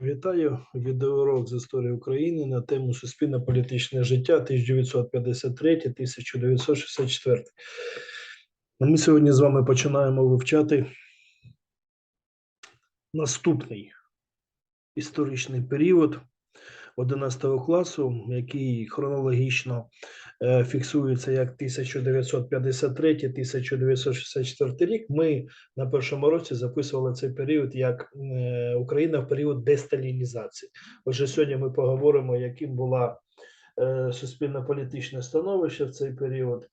Вітаю відеоурок з історії України на тему суспільно-політичне життя 1953-1964. Ми сьогодні з вами починаємо вивчати наступний історичний період 11 класу, який хронологічно е, фіксується як 1953-1964 рік. Ми на першому році записували цей період як е, Україна в період десталінізації. Отже, сьогодні ми поговоримо, яким була е, суспільно-політичне становище в цей період,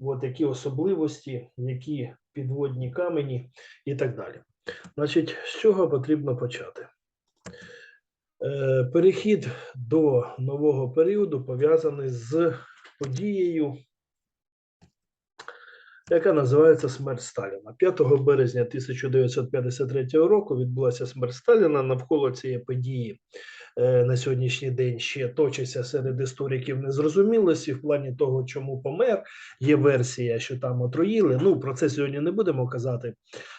от які особливості, які підводні камені і так далі. Значить, з чого потрібно почати? Е, Перехід до нового періоду пов'язаний з подією, яка називається смерть Сталіна. 5 березня 1953 року відбулася смерть Сталіна. Навколо цієї події е, на сьогоднішній день ще точиться серед істориків незрозумілості в плані того, чому помер. Є версія, що там отруїли. Ну про це сьогодні не будемо казати.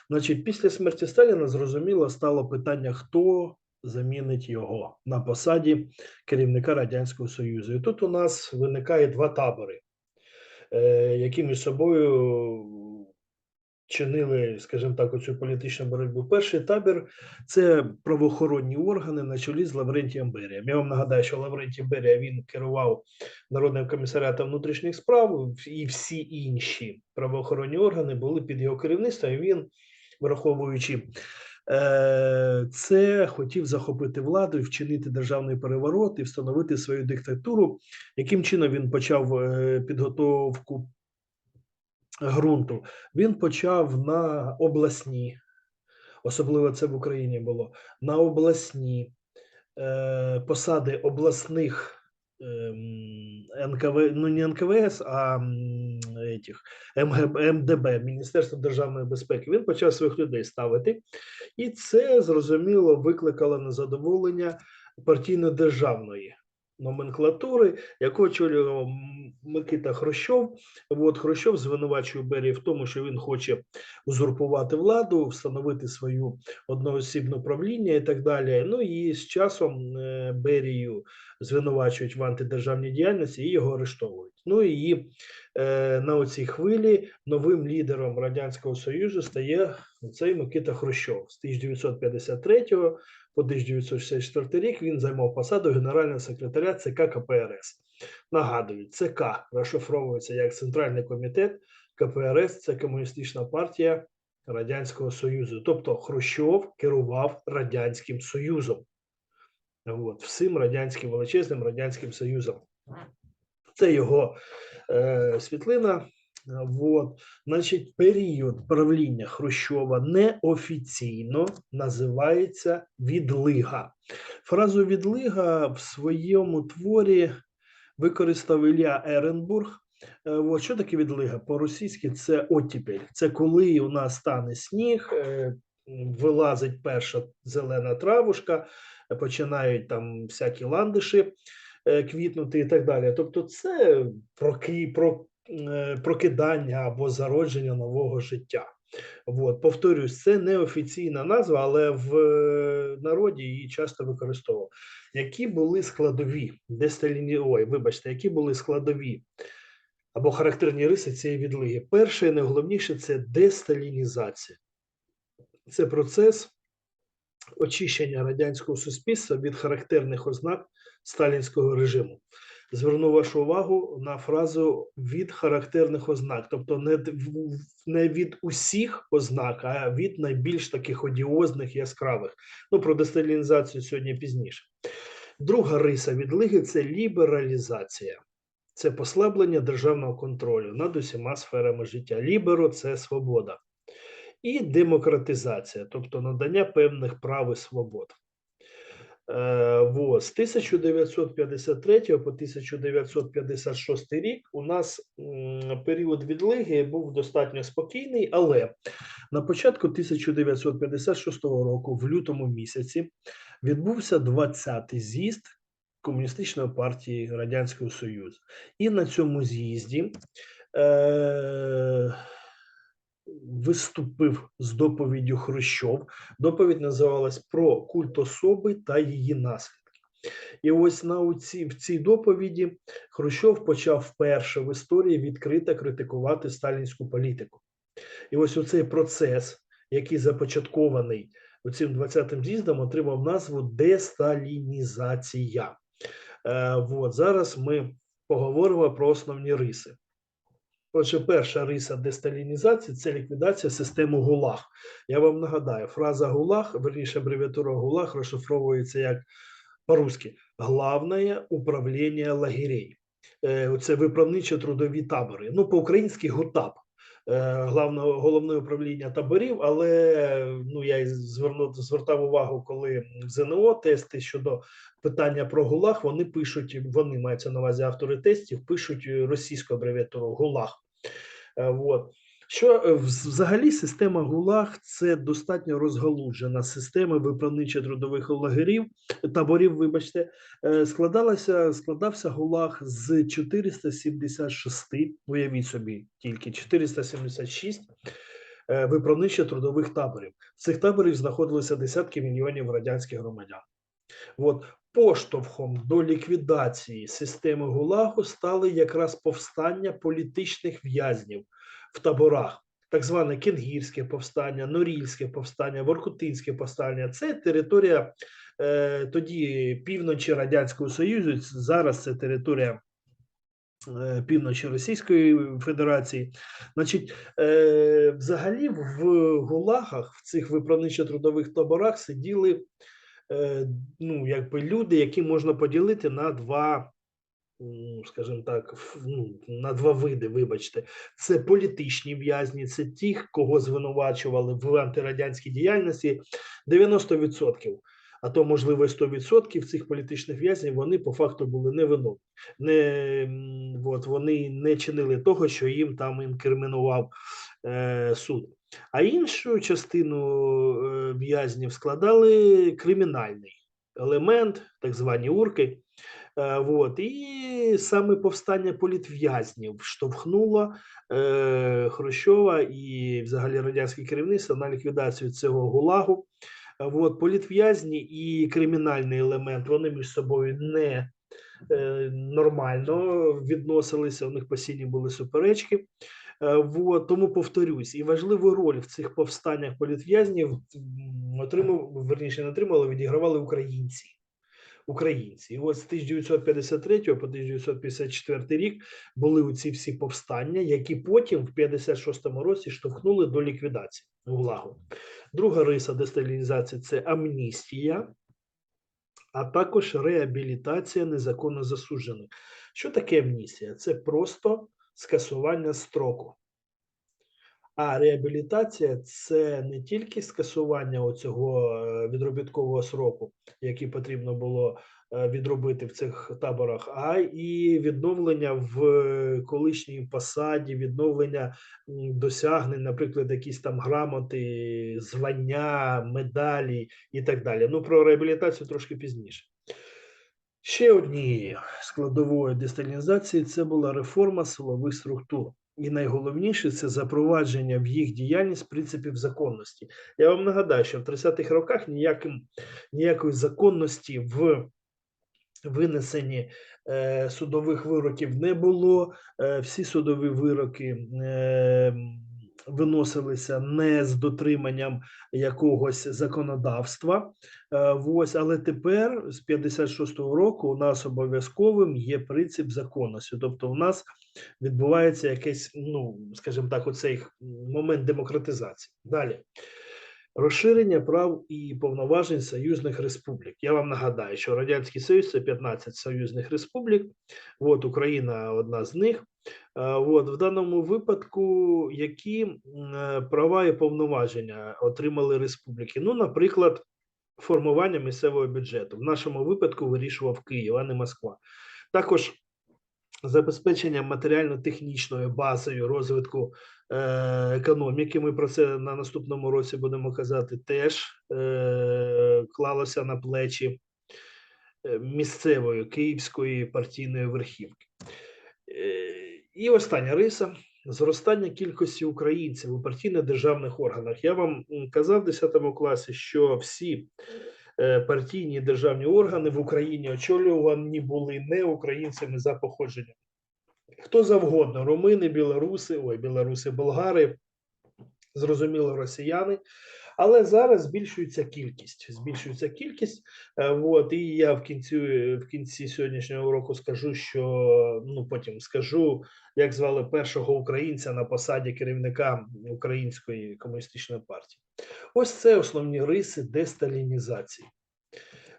Значить, після смерті Сталіна зрозуміло стало питання, хто замінить його на посаді керівника Радянського Союзу. І тут у нас виникає два табори, е, які між собою чинили, скажімо так, оцю політичну боротьбу. Перший табір це правоохоронні органи на чолі з Лаврентієм Берієм. Я вам нагадаю, що Лаврентій Берія він керував Народним комісаріатом внутрішніх справ, і всі інші правоохоронні органи були під його керівництвом. і Він, враховуючи це, хотів захопити владу і вчинити державний переворот і встановити свою диктатуру. Яким чином він почав е, підготовку ґрунту? Він почав на обласні, особливо це в Україні було, на обласні е, посади обласних ем, НКВ, ну не НКВС, а этих, МДБ, Міністерство державної безпеки. Він почав своїх людей ставити, і це зрозуміло викликало незадоволення партійно-державної номенклатури, яку очолював Микита Хрущов. От Хрущов звинувачує Берію в тому, що він хоче узурпувати владу, встановити свою одноосібне правління і так далі. Ну і з часом е, Берію звинувачують в антидержавній діяльності і його арештовують. Ну і е, на оцій хвилі новим лідером Радянського Союзу стає цей Микита Хрущов з 1953 по 1964 рік. Він займав посаду генерального секретаря ЦК КПРС. Нагадую, ЦК розшифровується як Центральний комітет КПРС, це комуністична партія Радянського Союзу. Тобто Хрущов керував Радянським Союзом. От, всім радянським величезним радянським союзом. Це його е, світлина. От, значить, період правління Хрущова неофіційно називається відлига. Фразу відлига в своєму творі використав Ілля Еренбург. Е, От, що таке відлига? По-російськи це оттепель. Це коли у нас стане сніг, е, вилазить перша зелена травушка, починають там всякі ландиші квітнути і так далі. Тобто, це проки, про, е, прокидання або зародження нового життя. От, повторюсь, це не офіційна назва, але в е, народі її часто використовував. Які були складові десталіні... Ой, вибачте, які були складові або характерні риси цієї відлиги? Перше і найголовніше це десталінізація. Це процес очищення радянського суспільства від характерних ознак сталінського режиму. Зверну вашу увагу на фразу від характерних ознак, тобто не, не від усіх ознак, а від найбільш таких одіозних, яскравих. Ну про десталінізацію сьогодні пізніше. Друга риса відлиги це лібералізація. Це послаблення державного контролю над усіма сферами життя. Ліберо це свобода. І демократизація, тобто надання певних прав і свобод. Е. З 1953 по 1956 рік у нас період відлиги був достатньо спокійний, але на початку 1956 року, в лютому місяці, відбувся 20-й з'їзд Комуністичної партії Радянського Союзу. І на цьому з'їзді е, виступив з доповіддю Хрущов. Доповідь називалась про культ особи та її наслідки. І ось на у ці, в цій доповіді Хрущов почав вперше в історії відкрито критикувати сталінську політику. І ось оцей процес, який започаткований цим 20-м з'їздом, отримав назву десталінізація. Е, от, зараз ми поговоримо про основні риси. Отже, перша риса десталінізації це ліквідація системи ГУЛАГ. Я вам нагадаю, фраза ГУЛАГ, верніше абревіатура ГУЛАГ розшифровується як по-русски Главне управління лагерей. Е, Це виправничі трудові табори. Ну, по-українськи ГУТАП. Е, Главне головне управління таборів, але ну я й звернув звертав увагу, коли ЗНО тести щодо питання про ГУЛАГ, вони пишуть, вони маються на увазі автори тестів, пишуть російську абревіатуру ГУЛАГ. Е, Вот. Що е, взагалі система ГУЛАГ це достатньо розгалуджена система виправничо трудових лагерів, таборів, вибачте, Е, складалася, складався ГУЛАГ з 476, уявіть собі, тільки 476 е, виправничо трудових таборів. В цих таборів знаходилися десятки мільйонів радянських громадян. От поштовхом до ліквідації системи ГУЛАГу стали якраз повстання політичних в'язнів в таборах. Так зване Кенгірське повстання, Норільське повстання, Воркутинське повстання це територія е, тоді півночі Радянського Союзу. Зараз це територія е, півночі Російської Федерації. Значить, е, взагалі в ГУЛАГах, в цих виправничо-трудових таборах сиділи е, ну, якби люди, які можна поділити на два, скажімо так, ну, на два види, вибачте. Це політичні в'язні, це ті, кого звинувачували в антирадянській діяльності 90%. А то, можливо, 100% цих політичних в'язнів вони по факту були невинні. Не, от, вони не чинили того, що їм там інкримінував е, суд. А іншу частину е, в'язнів складали кримінальний елемент, так звані урки. Е, вот. І саме повстання політв'язнів штовхнуло е, Хрущова і взагалі радянське керівництво на ліквідацію цього гулагу. Вот, політв'язні і кримінальний елемент вони між собою не е, нормально відносилися, у них постійні були суперечки. Е, Вот, тому повторюсь, і важливу роль в цих повстаннях політв'язнів отримав, верніше не отримали, відігравали українці. Українці, і от з 1953 по 1954 рік були оці всі повстання, які потім в 56-му році штовхнули до ліквідації ГУЛАГу. Друга риса десталінізації це амністія, а також реабілітація незаконно засуджених. Що таке амністія? Це просто скасування строку. А реабілітація це не тільки скасування оцього е, відробіткового сроку, який потрібно було е, відробити в цих таборах, а і відновлення в е, колишній посаді, відновлення досягнень, наприклад, якісь там грамоти, звання, медалі і так далі. Ну про реабілітацію трошки пізніше. Ще однією складовою десталінізації це була реформа силових структур. І найголовніше це запровадження в їх діяльність принципів законності. Я вам нагадаю, що в 30-х роках ніяким, ніякої законності в винесенні е, судових вироків не було. Е, всі судові вироки е, виносилися не з дотриманням якогось законодавства. Е, Ось, але тепер з 56-го року у нас обов'язковим є принцип законності. Тобто, у нас відбувається якийсь, ну скажімо так, оцей момент демократизації. Далі. Розширення прав і повноважень союзних республік. Я вам нагадаю, що Радянський Союз це 15 союзних республік. От Україна одна з них. От в даному випадку, які е, права і повноваження отримали республіки? Ну, наприклад, формування місцевого бюджету. В нашому випадку вирішував Київ, а не Москва. Також забезпечення матеріально-технічною базою розвитку е, економіки. Ми про це на наступному році будемо казати. Теж е, клалося на плечі е, місцевої київської партійної верхівки. І остання риса зростання кількості українців у партійно-державних органах. Я вам казав в 10 класі, що всі партійні державні органи в Україні очолювані були не українцями за походженням. Хто завгодно: румини, білоруси, ой, білоруси, болгари, зрозуміло, росіяни. Але зараз збільшується кількість. Збільшується кількість. Е, От, і я в кінці, в кінці сьогоднішнього року скажу, що ну потім скажу, як звали першого українця на посаді керівника Української комуністичної партії. Ось це основні риси десталінізації.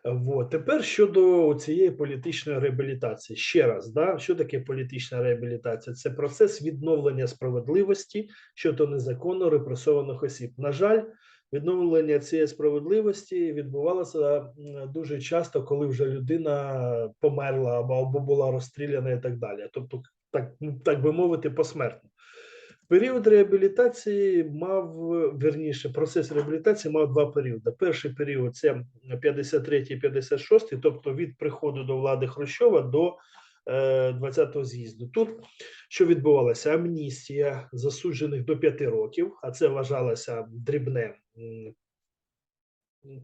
Вот. Тепер щодо цієї політичної реабілітації. Ще раз, да, що таке політична реабілітація? Це процес відновлення справедливості щодо незаконно репресованих осіб. На жаль, відновлення цієї справедливості відбувалося дуже часто, коли вже людина померла або, була розстріляна і так далі. Тобто, так, так би мовити, посмертно. Період реабілітації мав верніше, процес реабілітації мав два періоди. Перший період це 53-56, тобто від приходу до влади Хрущова до е, 20-го з'їзду. Тут що відбувалося? Амністія засуджених до 5 років, а це вважалося дрібне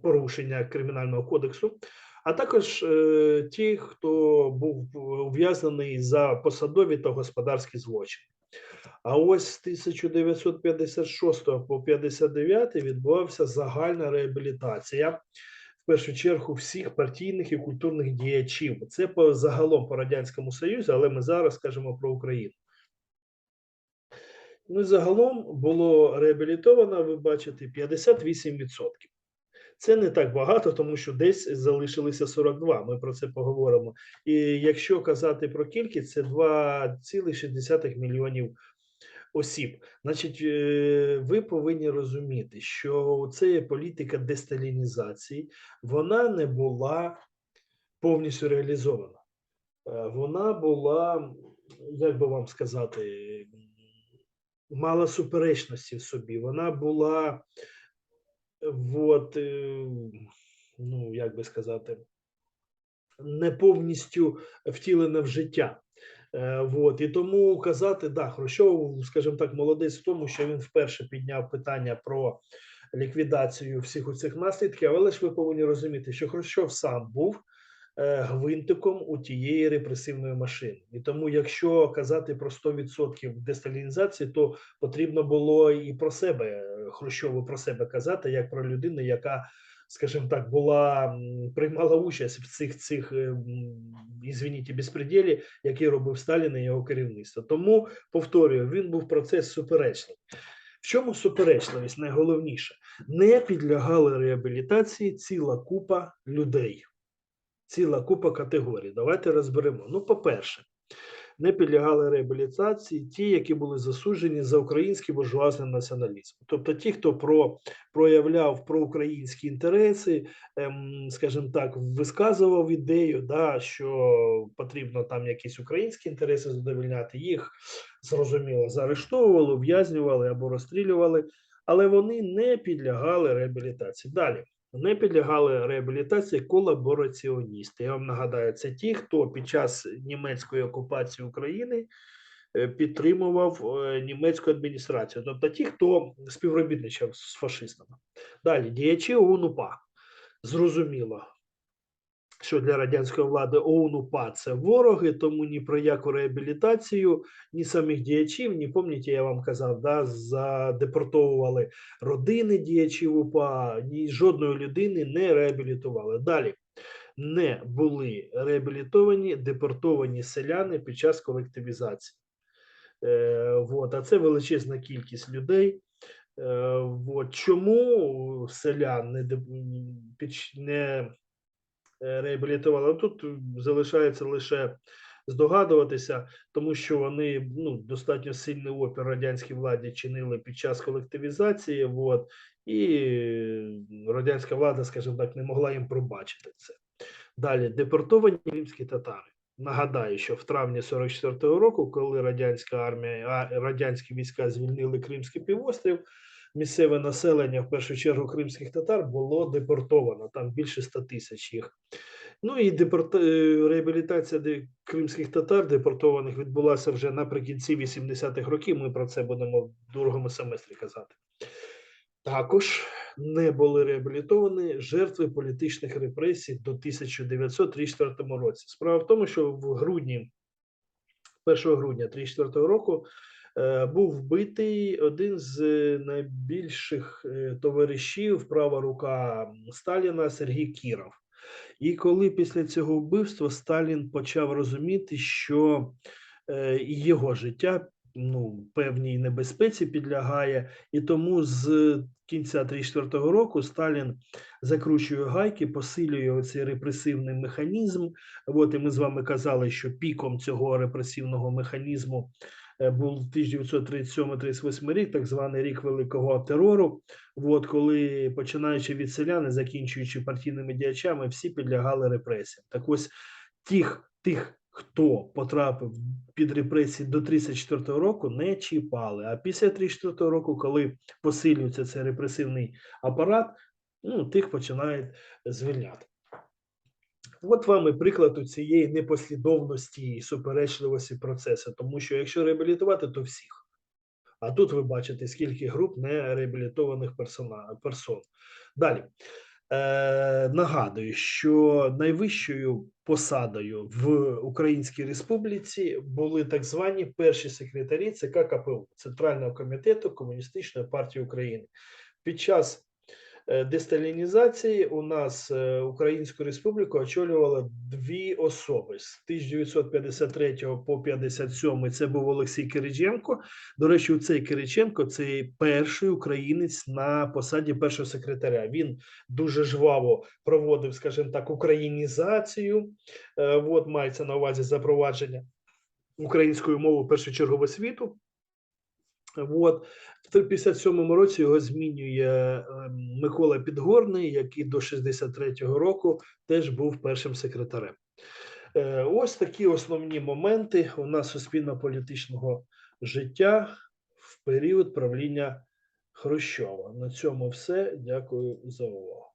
порушення кримінального кодексу. А також е, ті, хто був ув'язнений за посадові та господарські злочини. А ось з 1956 по 59 відбувався загальна реабілітація першу чергу всіх партійних і культурних діячів. Це по загалом по радянському союзу, але ми зараз кажемо про Україну. Ну загалом було реабілітовано, ви бачите, 58%. Це не так багато, тому що десь залишилися 42. Ми про це поговоримо. І якщо казати про кількість, це 2,6 мільйонів осіб. Значить, е, ви повинні розуміти, що це є політика десталінізації, вона не була повністю реалізована. Е, Вона була, як би вам сказати, мала суперечності в собі. Вона була, от, е, ну, як би сказати, не повністю втілена в життя. Е, Вот. І тому казати, да, Хрущов, скажімо так, молодець в тому, що він вперше підняв питання про ліквідацію всіх цих наслідків, але ж ви повинні розуміти, що Хрущов сам був е, гвинтиком у тієї репресивної машини. І тому, якщо казати про 100% десталінізації, то потрібно було і про себе е, Хрущову про себе казати, як про людину, яка скажімо так, була приймала участь в цих цих е, ізвініть, безпреділі, які робив Сталін і його керівництво. Тому повторюю, він був процес суперечний. В чому суперечливість найголовніше? Не підлягали реабілітації ціла купа людей, ціла купа категорій. Давайте розберемо. Ну, по-перше, не підлягали реабілітації ті, які були засуджені за український буржуазний націоналізм. Тобто ті, хто про, проявляв проукраїнські інтереси, ем, скажімо так, висказував ідею, да, що потрібно там якісь українські інтереси задовольняти, їх зрозуміло заарештовували, ув'язнювали або розстрілювали, але вони не підлягали реабілітації. Далі. Не підлягали реабілітації колабораціоністи. Я вам нагадаю, це ті, хто під час німецької окупації України е, підтримував е, німецьку адміністрацію, тобто ті, хто співробітничав з фашистами. Далі діячі ОУН-УПА. Зрозуміло, що для радянської влади ОУН-УПА – це вороги, тому ні про яку реабілітацію, ні самих діячів, ні пам'ятаєте, я вам казав, да, задепортовували родини діячів УПА, ні жодної людини не реабілітували. Далі не були реабілітовані депортовані селяни під час колективізації. Е, вот, а це величезна кількість людей. Е, вот. Чому селян не, не е, реабілітували? Тут залишається лише здогадуватися, тому що вони ну, достатньо сильний опір радянській владі чинили під час колективізації. Вот, і радянська влада, скажімо так, не могла їм пробачити це. Далі депортовані кримські татари. Нагадаю, що в травні 44-го року, коли радянська армія, радянські війська звільнили Кримський півострів, місцеве населення, в першу чергу кримських татар, було депортовано. Там більше 100 тисяч їх. Ну і депорт... е, реабілітація кримських татар, депортованих, відбулася вже наприкінці 80-х років. Ми про це будемо в другому семестрі казати. Також не були реабілітовані жертви політичних репресій до 1934 році. Справа в тому, що в грудні, 1 грудня 1934 року був вбитий один з е, найбільших е, товаришів, права рука Сталіна Сергій Кіров. І коли після цього вбивства Сталін почав розуміти, що е, його життя ну, певній небезпеці підлягає, і тому з кінця 1934 року Сталін закручує гайки, посилює оцей репресивний механізм. От і ми з вами казали, що піком цього репресивного механізму е, був 1937-38 рік, так званий рік великого терору. От коли починаючи від селян і закінчуючи партійними діячами, всі підлягали репресіям. Так ось тих, тих, хто потрапив під репресії до 34 року, не чіпали. А після 34 року, коли посилюється цей репресивний апарат, ну тих починають звільняти. От вам і приклад у цієї непослідовності і суперечливості процесу, тому що якщо реабілітувати, то всіх. А тут ви бачите, скільки груп нереабілітованих персон. Далі. Е, нагадую, що найвищою посадою в Українській Республіці були так звані перші секретарі ЦК КПУ Центрального комітету Комуністичної партії України. Під час десталінізації у нас е, Українську Республіку очолювало дві особи з 1953 по 57 це був Олексій Кириченко. До речі, у цей Кириченко це перший українець на посаді першого секретаря. Він дуже жваво проводив, скажімо так, українізацію. Е, От мається на увазі запровадження української мови в освіту. От в 57-му році його змінює е, Микола Підгорний, який до 63-го року теж був першим секретарем. Е, Ось такі основні моменти у нас суспільно-політичного життя в період правління Хрущова. На цьому все. Дякую за увагу.